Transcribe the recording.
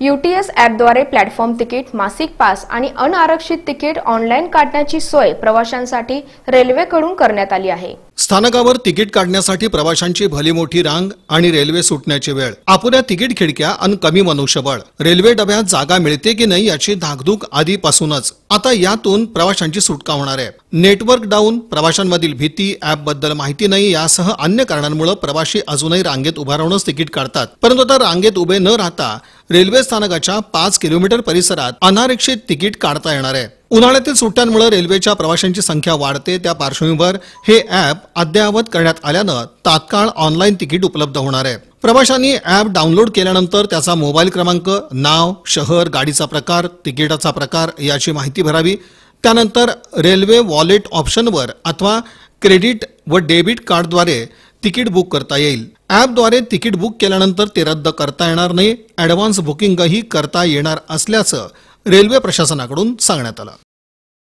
UTS ॲपद्वारे platform ticket मासिक pass आणि अनारक्षित तिकीट ऑनलाईन काढण्याची सोय प्रवाशांसाठी रेल्वेकडून करण्यात आली आहे. स्थानकावर तिकीट काढण्यासाठी प्रवाशांची भली मोठी रांग आणि रेल्वे सुटण्याची वेळ. अपुऱ्या तिकीट खिडक्या आणि कमी मनुष्यबळ. रेल्वे डब्यात जागा मिळते की नाही याची धाकधूक आधीपासूनच. आता यातून प्रवाशांची सुटका होणार आहे. नेटवर्क डाऊन प्रवाशांमधील भीती ऍपबद्दल माहिती नाही यासह अन्य कारणांमुळे प्रवाशी अजूनही रांगेत उभा राहूनच तिकीट काढतात. परंतु आता रांगेत उभे न राहता रेल्वे स्थानकाच्या पाच किलोमीटर परिसरात अनारक्षित तिकीट काढता येणार आहे. उन्हाळ्यातील सुट्ट्यांमुळे रेल्वेच्या प्रवाशांची संख्या वाढते. त्या पार्श्वभूमीवर हे ॲप अद्ययावत करण्यात आल्यानं तात्काळ ऑनलाईन तिकीट उपलब्ध होणार आहे. प्रवाशांनी ॲप डाउनलोड केल्यानंतर त्याचा मोबाईल क्रमांक नाव शहर गाडीचा प्रकार तिकिटाचा प्रकार याची माहिती भरावी. त्यानंतर रेल्वे वॉलेट ऑप्शनवर अथवा क्रेडिट व डेबिट कार्डद्वारे तिकीट बुक करता येईल. ॲपद्वारे तिकीट बुक केल्यानंतर ते रद्द करता येणार नाही. ॲडव्हान्स बुकिंगही करता येणार असल्याचं रेल्वे प्रशासनाकडून सांगण्यात आलं.